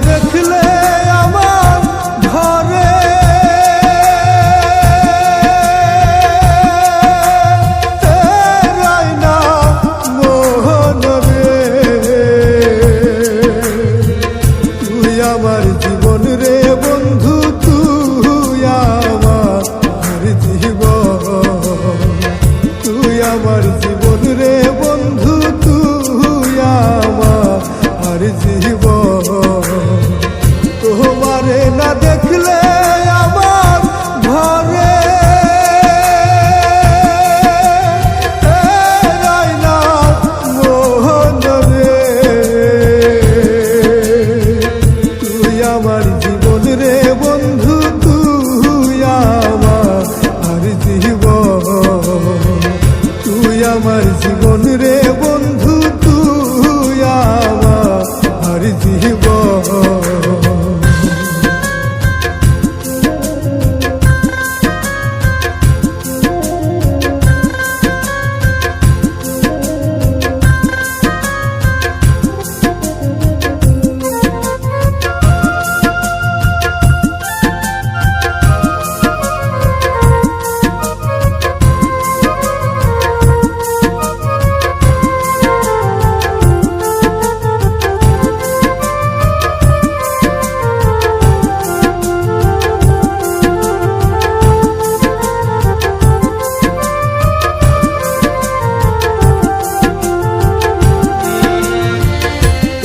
দেখলে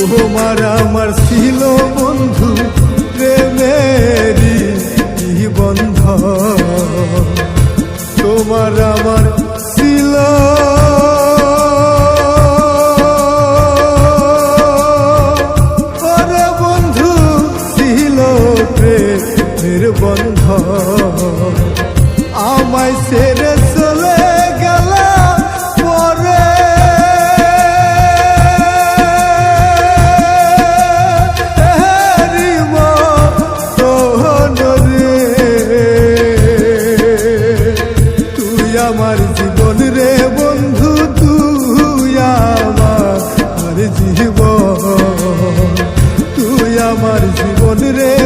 তোমার আমার ছিল বন্ধু প্রেমেরি বন্ধ? তোমার আমার শিলা আমার জীবন রে।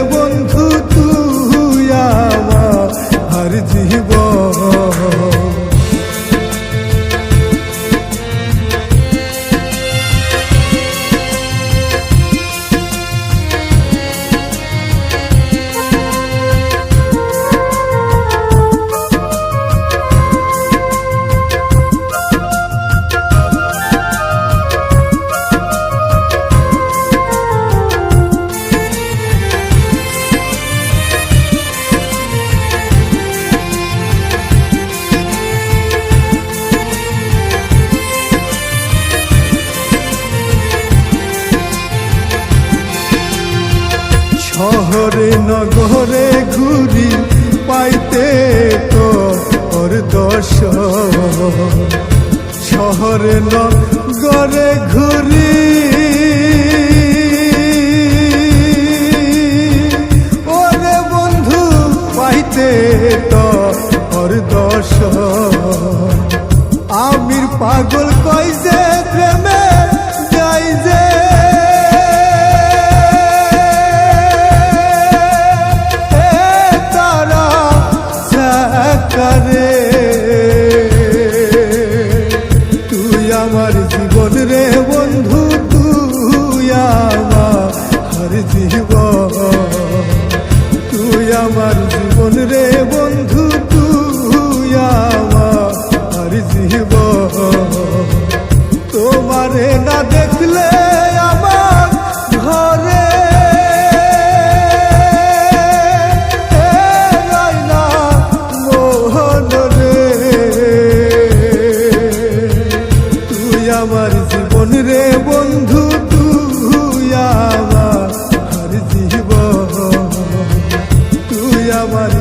ঘরে ন ঘরে ঘুরি পাইতে তো ওর দশ শহরে নগর আমার Maria.